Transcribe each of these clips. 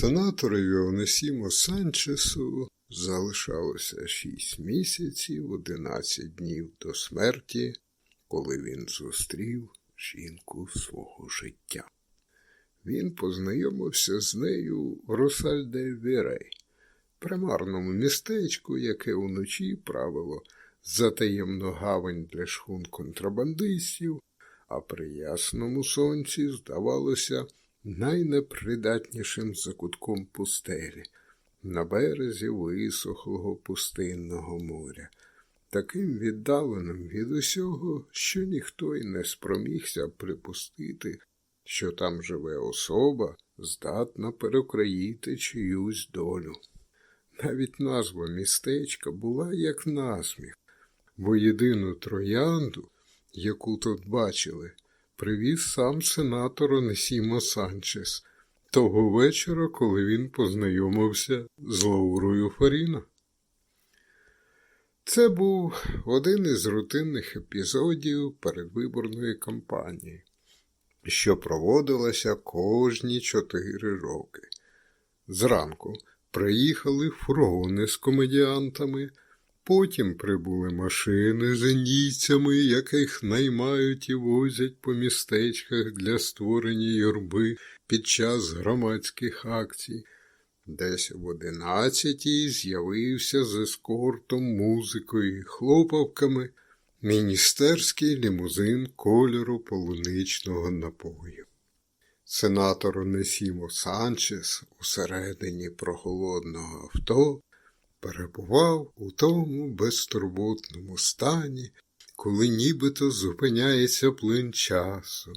Сенаторові Онесімо Санчесу залишалося шість місяців, одинадцять днів до смерті, коли він зустрів жінку свого життя. Він познайомився з нею в Росальде Вірей, примарному містечку, яке уночі правило затаємно гавань для шхун контрабандистів, а при ясному сонці здавалося найнепридатнішим закутком пустелі на березі висохлого пустинного моря, таким віддаленим від усього, що ніхто й не спромігся припустити, що там живе особа, здатна перекроїти чиюсь долю. Навіть назва містечка була як насміх, бо єдину троянду, яку тут бачили, привіз сам сенатор Онесімо Санчес того вечора, коли він познайомився з Лаурою Фаріно. Це був один із рутинних епізодів передвиборної кампанії, що проводилася кожні чотири роки. Зранку приїхали фургони з комедіантами. Потім прибули машини з індійцями, яких наймають і возять по містечках для створення юрби під час громадських акцій. Десь в одинадцятій з'явився з ескортом, музикою і хлопавками міністерський лімузин кольору полуничного напою. Сенатор Онесімо Санчес усередині прохолодного авто перебував у тому безтурботному стані, коли нібито зупиняється плин часу.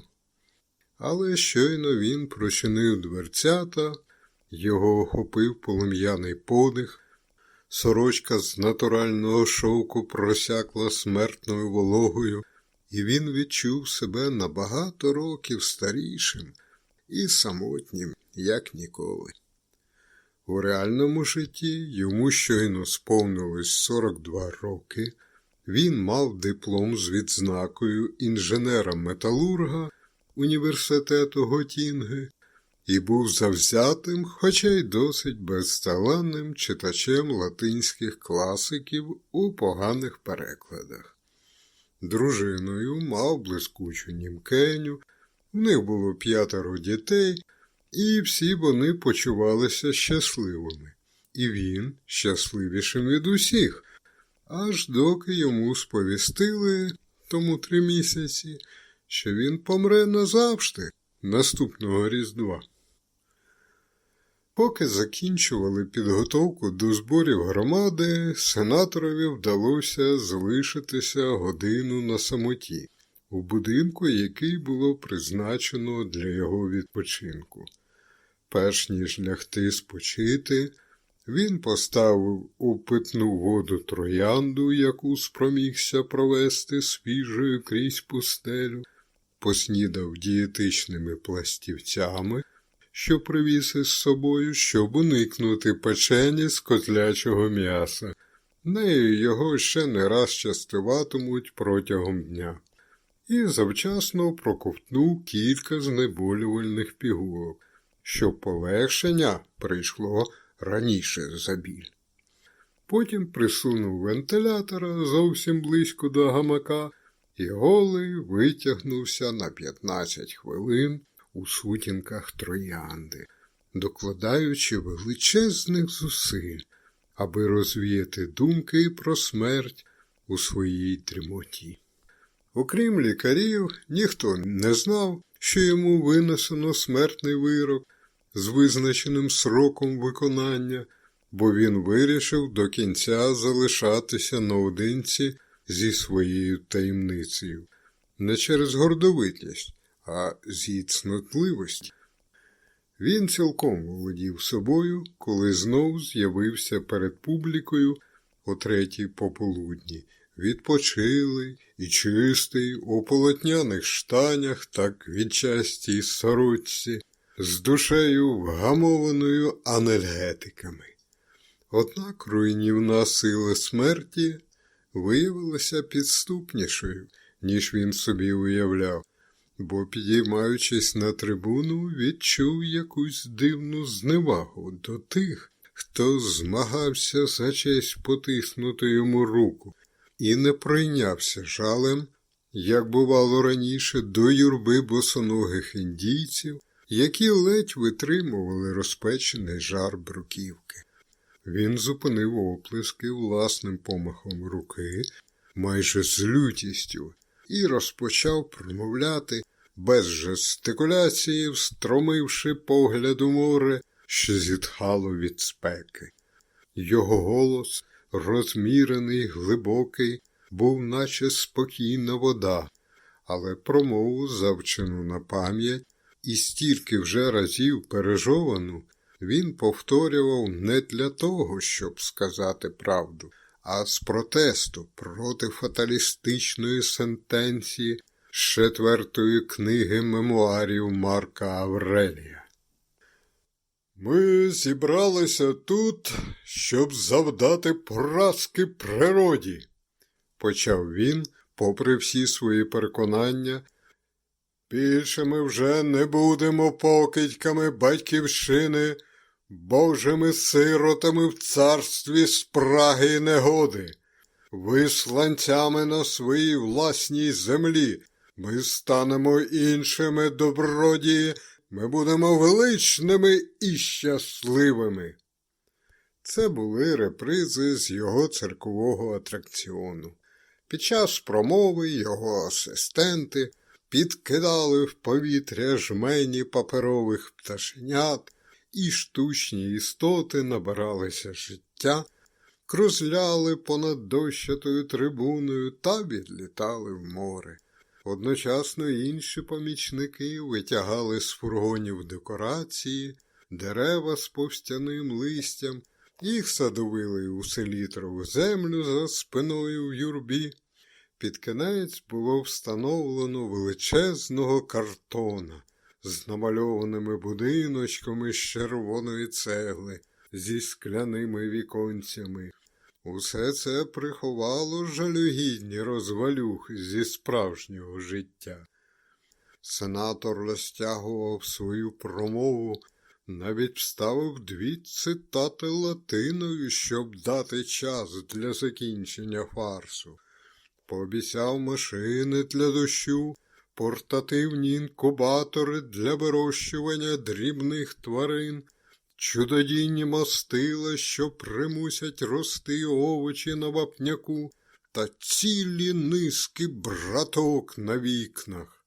Але щойно він прочинив дверцята, його охопив полум'яний подих, сорочка з натурального шовку просякла смертною вологою, і він відчув себе на багато років старішим і самотнім, як ніколи. У реальному житті йому щойно сповнилось 42 роки. Він мав диплом з відзнакою інженера-металурга університету Готінги і був завзятим, хоча й досить безталанним читачем латинських класиків у поганих перекладах. Дружиною мав блискучу німкеню, в них було п'ятеро дітей і всі вони почувалися щасливими, і він щасливішим від усіх, аж доки йому сповістили тому три місяці, що він помре назавжди наступного Різдва. Поки закінчували підготовку до зборів громади, сенаторові вдалося залишитися годину на самоті у будинку, який було призначено для його відпочинку. Перш ніж лягти спочити, він поставив у питну воду троянду, яку спромігся провести свіжою крізь пустелю, поснідав дієтичними пластівцями, що привіз із собою, щоб уникнути печені з котлячого м'яса. Нею його ще не раз частуватимуть протягом дня, і завчасно проковтнув кілька знеболювальних пігулок що полегшення прийшло раніше за біль. Потім присунув вентилятора зовсім близько до гамака і голий витягнувся на 15 хвилин у сутінках троянди, докладаючи величезних зусиль, аби розвіяти думки про смерть у своїй дрімоті. Окрім лікарів, ніхто не знав, що йому винесено смертний вирок, з визначеним сроком виконання, бо він вирішив до кінця залишатися наодинці зі своєю таємницею, не через гордовитість, а з цнотливості. Він цілком володів собою, коли знов з'явився перед публікою о третій пополудні, відпочилий і чистий у полотняних штанях та квітчастій сорочці з душею вгамованою анальгетиками. Однак руйнівна сила смерті виявилася підступнішою, ніж він собі уявляв, бо, підіймаючись на трибуну, відчув якусь дивну зневагу до тих, хто змагався за честь потиснути йому руку, і не прийнявся жалем, як бувало раніше, до юрби босоногих індійців, які ледь витримували розпечений жар бруківки. Він зупинив оплески власним помахом руки, майже з лютістю, і розпочав промовляти без жестикуляції, встромивши погляд у море, що зітхало від спеки. Його голос, розмірений, глибокий, був наче спокійна вода, але промову, завчену на пам'ять, і стільки вже разів пережовану, він повторював не для того, щоб сказати правду, а з протесту проти фаталістичної сентенції з четвертої книги мемуарів Марка Аврелія. Ми зібралися тут, щоб завдати поразки природі, почав він, попри всі свої переконання. Більше ми вже не будемо покидьками батьківщини, божими сиротами в царстві спраги і негоди, висланцями на своїй власній землі. Ми станемо іншими добродії, ми будемо величними і щасливими. Це були репризи з його церкового атракціону. Під час промови його асистенти підкидали в повітря жмені паперових пташенят, і штучні істоти набиралися життя, крузляли понад дощатою трибуною та відлітали в море. Одночасно інші помічники витягали з фургонів декорації, дерева з повстяним листям, їх садовили у селітрову землю за спиною в юрбі. Під кінець було встановлено величезного картона з намальованими будиночками з червоної цегли, зі скляними віконцями. Усе це приховало жалюгідні розвалюхи зі справжнього життя. Сенатор розтягував свою промову, навіть вставив дві цитати латиною, щоб дати час для закінчення фарсу. Пообіцяв машини для дощу, портативні інкубатори для вирощування дрібних тварин, чудодійні мастила, що примусять рости овочі на вапняку, та цілі низки браток на вікнах.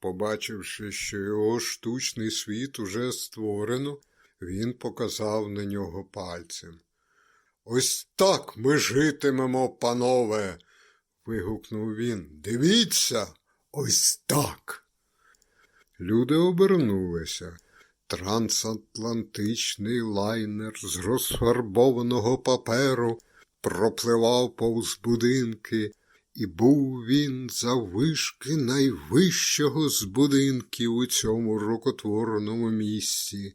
Побачивши, що його штучний світ уже створено, він показав на нього пальцем. Ось так ми житимемо, панове. вигукнув він. Дивіться, ось так. Люди обернулися. Трансатлантичний лайнер з розфарбованого паперу пропливав повз будинки, і був він заввишки найвищого з будинків у цьому рукотворному місці.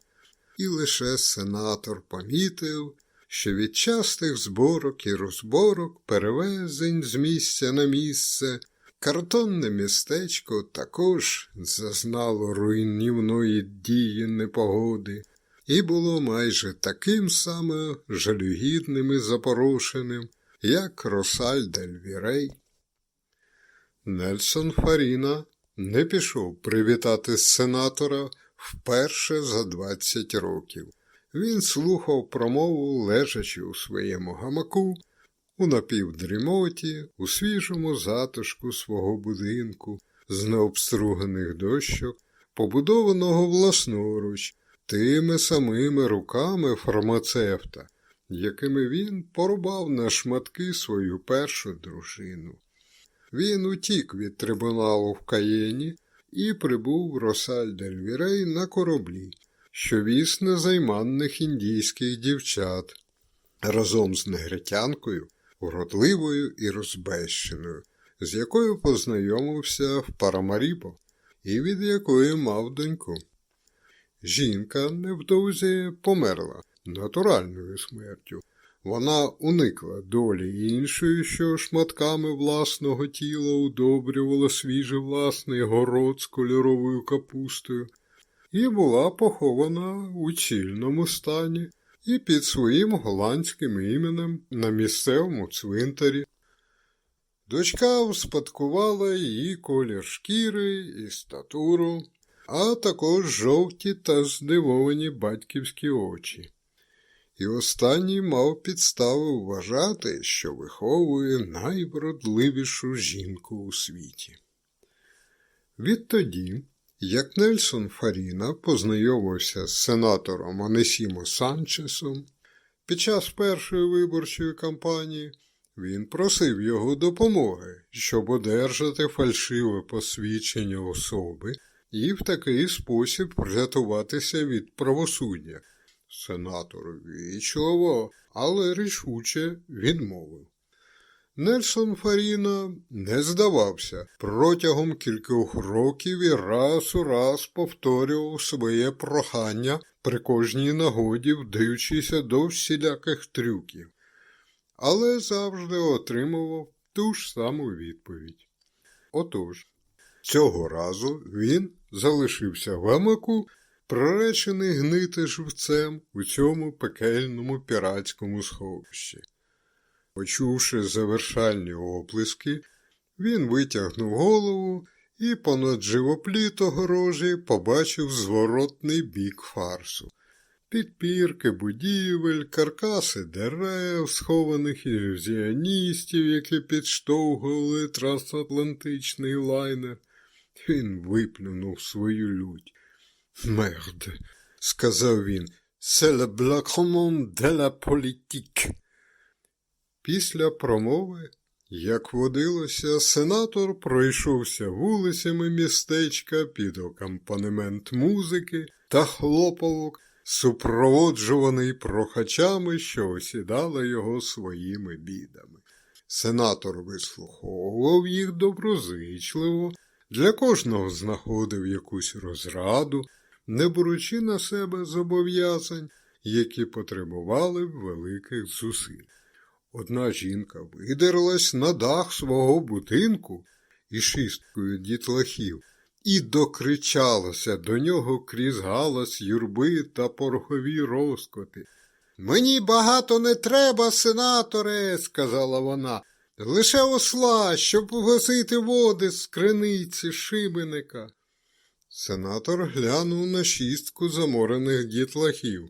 І лише сенатор помітив, що від частих зборок і розборок, перевезень з місця на місце, картонне містечко також зазнало руйнівної дії непогоди і було майже таким саме жалюгідним і запорошеним, як Росаль дель Вірей. Нельсон Фаріна не пішов привітати сенатора вперше за 20 років. Він слухав промову, лежачи у своєму гамаку, у напівдрімоті, у свіжому затишку свого будинку, з необструганих дощок, побудованого власноруч, тими самими руками фармацевта, якими він порубав на шматки свою першу дружину. Він утік від трибуналу в Каєні і прибув Росаль дель на кораблі, що віз незайманних індійських дівчат разом з негритянкою, вродливою і розбещеною, з якою познайомився в Парамаріпо і від якої мав доньку. Жінка невдовзі померла натуральною смертю, Вона уникла долі іншої, що шматками власного тіла удобрювала свіжий власний город з кольоровою капустою, і була похована у цільному стані і під своїм голландським іменем на місцевому цвинтарі. Дочка успадкувала її колір шкіри і статуру, а також жовті та здивовані батьківські очі. І останній мав підстави вважати, що виховує найвродливішу жінку у світі. Відтоді, як Нельсон Фаріна познайомився з сенатором Анесімо Санчесом під час першої виборчої кампанії, він просив його допомоги, щоб одержати фальшиве посвідчення особи і в такий спосіб врятуватися від правосуддя. Сенатор вічливо, але рішуче відмовив. Нельсон Фаріна не здавався. Протягом кількох років і раз у раз повторював своє прохання при кожній нагоді, вдаючися до всіляких трюків, але завжди отримував ту ж саму відповідь. Отож, цього разу він залишився в гамаку, приречений гнити живцем у цьому пекельному піратському сховищі. Почувши завершальні оплески, він витягнув голову і понад живопліт огорожі побачив зворотний бік фарсу. Підпірки будівель, каркаси дерев, схованих ілюзіоністів, які підштовхували трансатлантичний лайнер. Він виплюнув свою лють. Мерде, сказав він, це le blacrement de la politique. Після промови, як водилося, сенатор пройшовся вулицями містечка під акомпанемент музики та хлопавок, супроводжуваний прохачами, що осідали його своїми бідами. Сенатор вислуховував їх доброзичливо, для кожного знаходив якусь розраду, не беручи на себе зобов'язань, які потребували великих зусиль. Одна жінка видерлась на дах свого будинку і шисткою дітлахів і докричалася до нього крізь галас юрби та порохові розкоти. Мені багато не треба, сенаторе, сказала вона, лише осла, щоб погасити води з криниці шибеника. Сенатор глянув на шістку заморених дітлахів.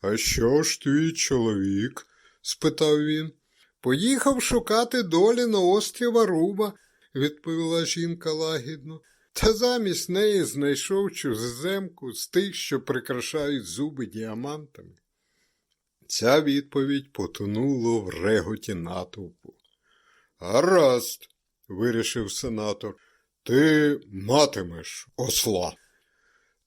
А що ж твій чоловік? Спитав він. Поїхав шукати долі на острів Аруба, відповіла жінка лагідно, та замість неї знайшов чужеземку з тих, що прикрашають зуби діамантами. Ця відповідь потонула в реготі натовпу. Гаразд, вирішив сенатор, ти матимеш осла.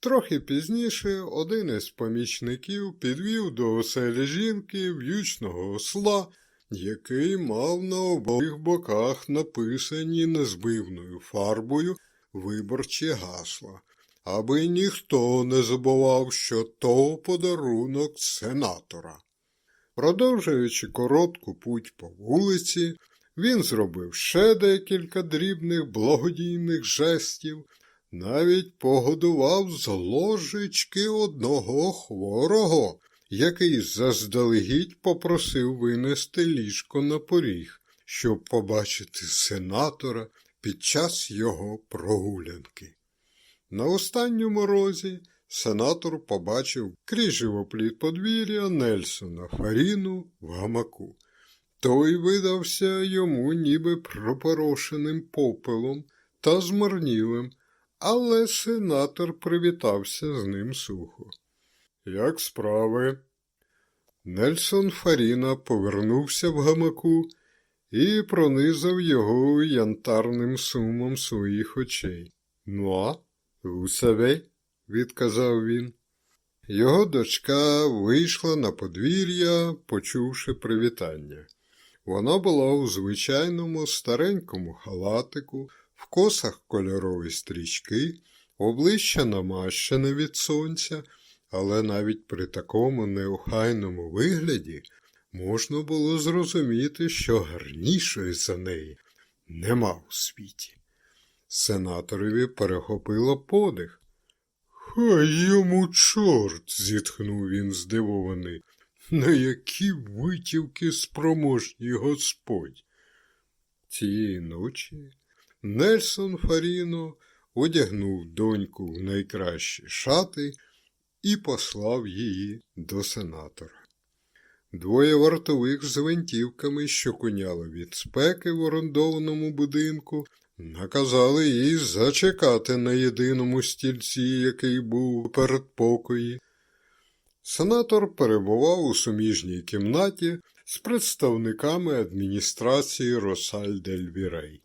Трохи пізніше один із помічників підвів до оселі жінки в'ючного осла, який мав на обох боках написані незбивною фарбою виборчі гасла, аби ніхто не забував, що то подарунок сенатора. Продовжуючи коротку путь по вулиці, він зробив ще декілька дрібних благодійних жестів, навіть погодував з ложечки одного хворого, який заздалегідь попросив винести ліжко на поріг, щоб побачити сенатора під час його прогулянки. На останньому розі сенатор побачив крізь живопліт подвір'я Нельсона Фаріну в гамаку. Той видався йому ніби пропорошеним попелом та змарнілим, але сенатор привітався з ним сухо. Як справи? Нельсон Фаріна повернувся в гамаку і пронизав його янтарним сумом своїх очей. Ну, а, усаве, відказав він. Його дочка вийшла на подвір'я, почувши привітання. Вона була у звичайному старенькому халатику, косах кольорові стрічки, обличчя намащене від сонця, але навіть при такому неохайному вигляді можна було зрозуміти, що гарнішої за неї нема у світі. Сенаторові перехопило подих. Хай йому чорт, зітхнув він здивований. На які витівки спроможній Господь. Цієї ночі Нельсон Фаріно одягнув доньку в найкращі шати і послав її до сенатора. Двоє вартових з гвинтівками, що куняли від спеки в орендованому будинку, наказали їй зачекати на єдиному стільці, який був у передпокої. Сенатор перебував у суміжній кімнаті з представниками адміністрації Росаль дель Вірей.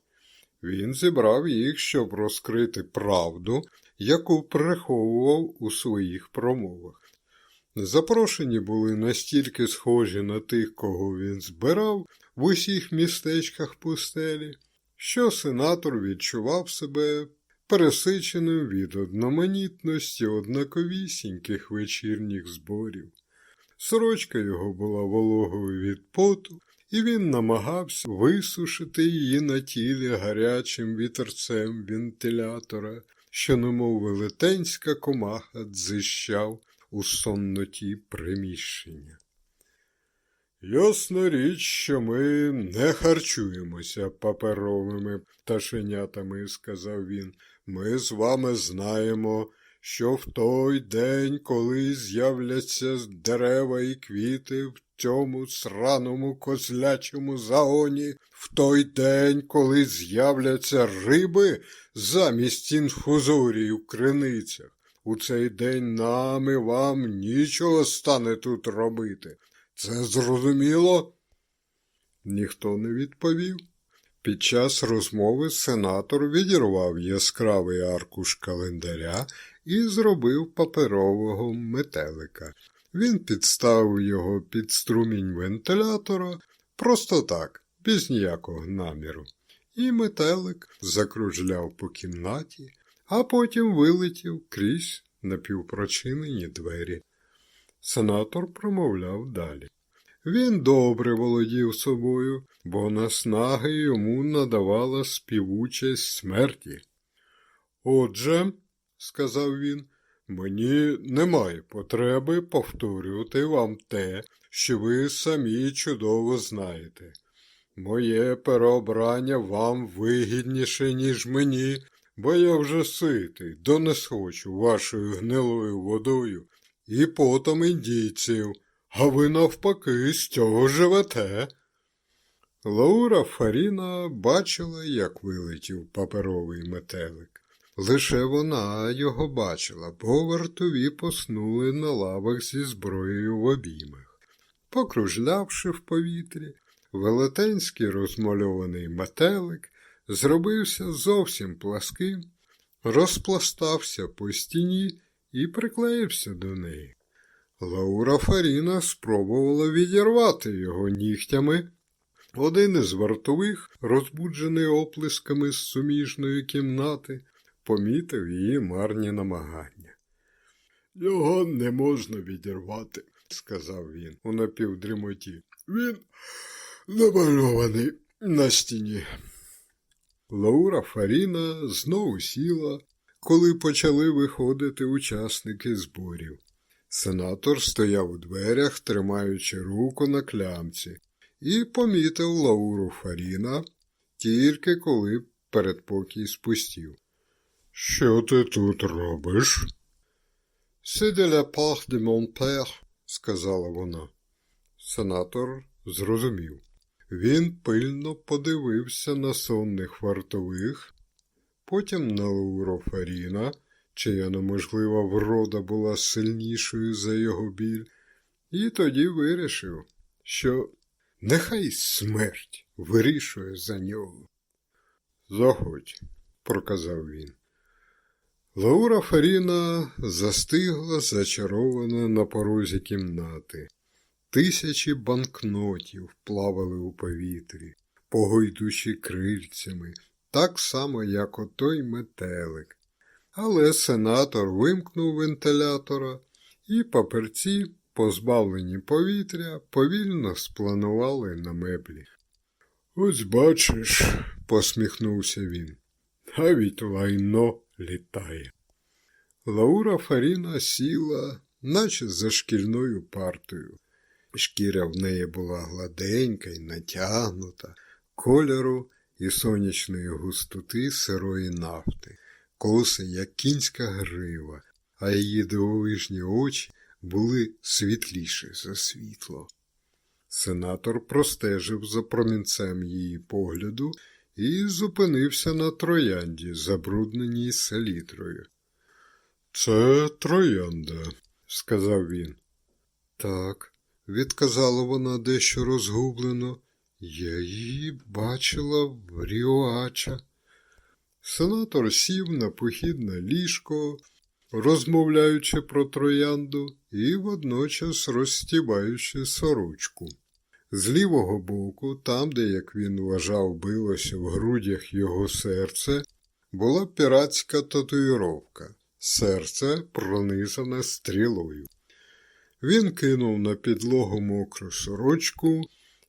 Він зібрав їх, щоб розкрити правду, яку приховував у своїх промовах. Запрошені були настільки схожі на тих, кого він збирав в усіх містечках пустелі, що сенатор відчував себе пересиченим від одноманітності однаковісіньких вечірніх зборів. Сорочка його була вологою від поту, і він намагався висушити її на тілі гарячим вітерцем вентилятора, що, немов велетенська комаха, дзищав у сонноті приміщення. Ясна річ, що ми не харчуємося паперовими пташенятами, сказав він. Ми з вами знаємо, що в той день, коли з'являться дерева і квіти в цьому сраному козлячому загоні, в той день, коли з'являться риби замість інфузорій у криницях, у цей день нам і вам нічого стане тут робити. Це зрозуміло? Ніхто не відповів. Під час розмови сенатор відірвав яскравий аркуш календаря і зробив паперового метелика. Він підставив його під струмінь вентилятора просто так, без ніякого наміру. І метелик закружляв по кімнаті, а потім вилетів крізь напівпрочинені двері. Сенатор промовляв далі. Він добре володів собою, бо наснаги йому надавала співучість смерті. Отже, сказав він, мені немає потреби повторювати вам те, що ви самі чудово знаєте. Моє переобрання вам вигідніше, ніж мені, бо я вже ситий, до не вашою гнилою водою і потом індійців, а ви навпаки з цього живете. Лаура Фаріна бачила, як вилетів паперовий метелик. Лише вона його бачила, бо вартові поснули на лавах зі зброєю в обіймах. Покружлявши в повітрі, велетенський розмальований метелик зробився зовсім пласким, розпластався по стіні і приклеївся до неї. Лаура Фаріна спробувала відірвати його нігтями. Один із вартових, розбуджений оплесками з суміжної кімнати, помітив її марні намагання. Його не можна відірвати, сказав він у напівдрімоті. Він намальований на стіні. Лаура Фаріна знову сіла, коли почали виходити учасники зборів. Сенатор стояв у дверях, тримаючи руку на клямці, і помітив Лауру Фаріна тільки коли передпокій спустів. Що ти тут робиш? C'est de la part сказала вона. Сенатор зрозумів. Він пильно подивився на сонних вартових, потім на Лауру Фаріна, чия неможлива врода була сильнішою за його біль, і тоді вирішив, що нехай смерть вирішує за нього. Заходь, проказав він. Лаура Фаріна застигла зачарована на порозі кімнати. Тисячі банкнотів плавали у повітрі, погойдучи крильцями, так само, як отой метелик. Але сенатор вимкнув вентилятора, і паперці позбавлені повітря, повільно спланували на меблі. Ось бачиш, посміхнувся він. Навіть лайно літає. Лаура Фаріна сіла, наче за шкільною партою. Шкіра в неї була гладенька й натягнута, кольору і сонячної густоти сирої нафти, коси, як кінська грива, а її дивовижні очі були світліші за світло. Сенатор простежив за промінцем її погляду і зупинився на троянді, забрудненій селітрою. Це троянда, сказав він. Так, відказала вона дещо розгублено. Я її бачила в Ріоача. Сенатор сів на похідне ліжко, розмовляючи про троянду і водночас розстібаючи сорочку. З лівого боку, там, де, як він вважав, билося в грудях його серце, була піратська татуїровка. Серце пронизане стрілою. Він кинув на підлогу мокру сорочку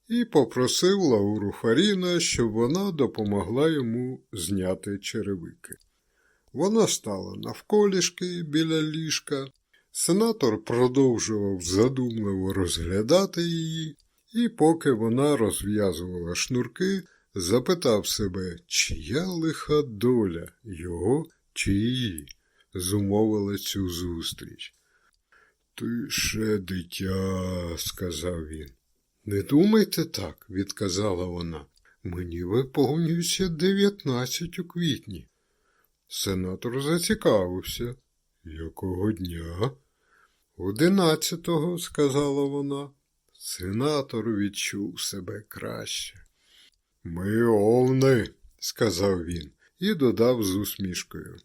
і попросив Лауру Фаріна, щоб вона допомогла йому зняти черевики. Вона стала навколішки біля ліжка. Сенатор продовжував задумливо розглядати її, і поки вона розв'язувала шнурки, запитав себе, чия лиха доля його чи її зумовила цю зустріч. Ти ще дитя, сказав він. Не думайте так, відказала вона. Мені виповнюється дев'ятнадцять у квітні. Сенатор зацікавився. Якого дня? Одинадцятого, сказала вона. Сенатор відчув себе краще. Ми овни, сказав він і додав з усмішкою.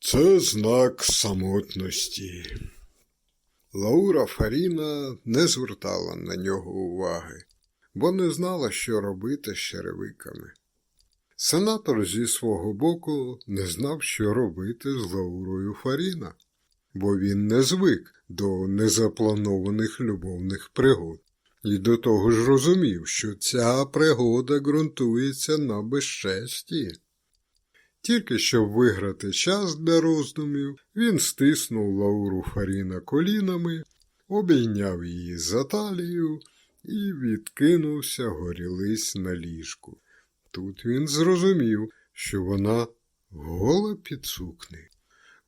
Це знак самотності. Лаура Фаріна не звертала на нього уваги, бо не знала, що робити з черевиками. Сенатор зі свого боку не знав, що робити з Лаурою Фаріна, бо він не звик до незапланованих любовних пригод, і до того ж розумів, що ця пригода ґрунтується на безчесті. Тільки щоб виграти час для роздумів, він стиснув Лауру Фаріна колінами, обійняв її за талію і відкинувся горілиць на ліжку. Тут він зрозумів, що вона гола під сукни,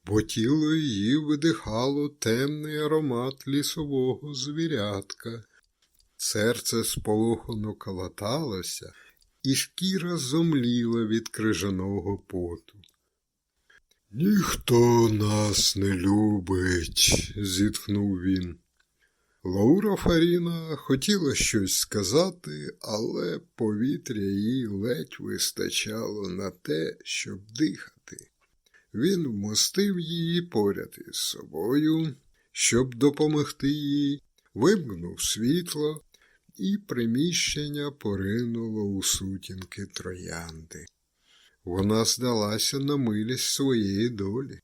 бо тіло її видихало темний аромат лісового звірятка. Серце сполохано калаталося, і шкіра зомліла від крижаного поту. Ніхто нас не любить, зітхнув він. Лаура Фаріна хотіла щось сказати, але повітря їй ледь вистачало на те, щоб дихати. Він вмостив її поряд із собою, щоб допомогти їй, вимкнув світло, і приміщення поринуло у сутінки троянди. Вона здалася на милість своєї долі.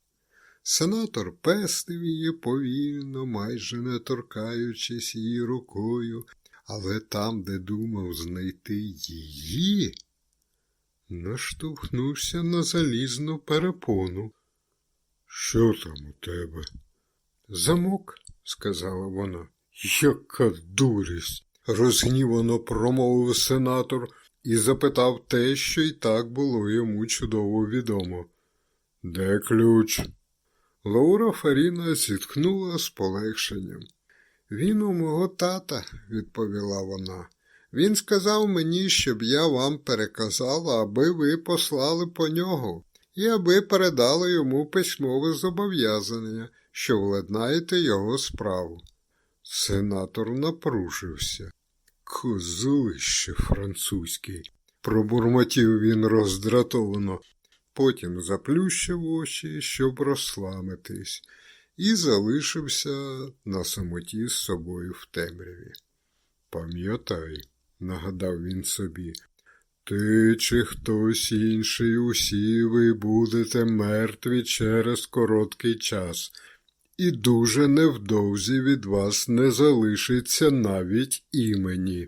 Сенатор пестив її повільно, майже не торкаючись її рукою, але там, де думав знайти її, наштовхнувся на залізну перепону. Що там у тебе? Замок, сказала вона. Яка дурість! Розгнівано промовив сенатор і запитав те, що й так було йому чудово відомо. Де ключ? Лаура Фаріна зітхнула з полегшенням. Він у мого тата, відповіла вона. Він сказав мені, щоб я вам переказала, аби ви послали по нього, і аби передали йому письмове зобов'язання, що владнаєте його справу. Сенатор напружився. Козлище французький, пробурмотів він роздратовано, потім заплющив очі, щоб розсламитись, і залишився на самоті з собою в темряві. Пам'ятай, нагадав він собі, ти чи хтось інший, усі ви будете мертві через короткий час, і дуже невдовзі від вас не залишиться навіть імені.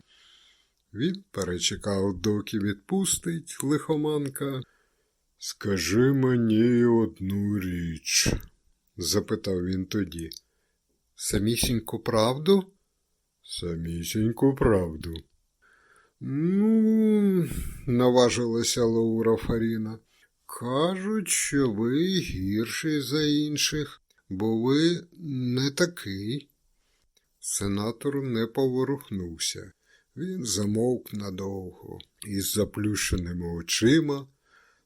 Він перечекав, доки відпустить лихоманка. Скажи мені одну річ, запитав він тоді. Самісіньку правду? Самісіньку правду. Ну, наважилася Лаура Фаріна. Кажуть, що ви гірший за інших, бо ви не такий. Сенатор не поворухнувся. Він замовк надовго із заплющеними очима,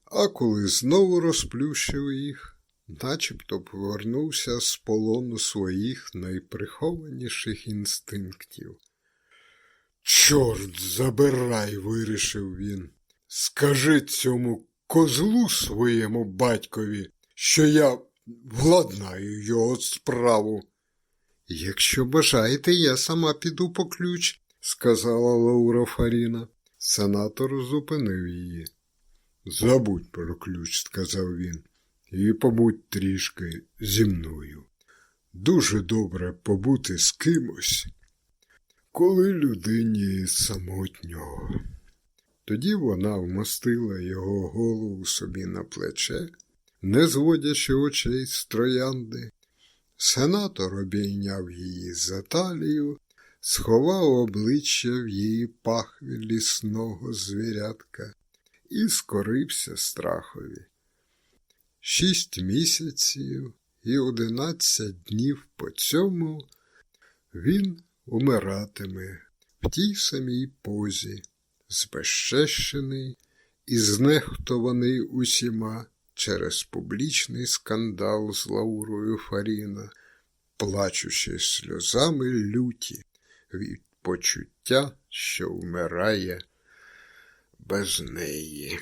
а коли знову розплющив їх, начебто повернувся з полону своїх найприхованіших інстинктів. Чорт забирай, вирішив він. Скажи цьому козлу своєму батькові, що я владнаю його справу. Якщо бажаєте, я сама піду по ключ, сказала Лаура Фаріна. Сенатор зупинив її. Забудь про ключ, сказав він, і побудь трішки зі мною. Дуже добре побути з кимось, коли людині самотньо. Тоді вона вмостила його голову собі на плече, не зводячи очей з троянди. Сенатор обійняв її за талію, сховав обличчя в її пахві лісного звірятка і скорився страхові. Шість місяців і одинадцять днів по цьому він умиратиме в тій самій позі, збезчещений і знехтований усіма через публічний скандал з Лаурою Фаріна, плачучи сльозами люті від почуття, що вмирає без неї.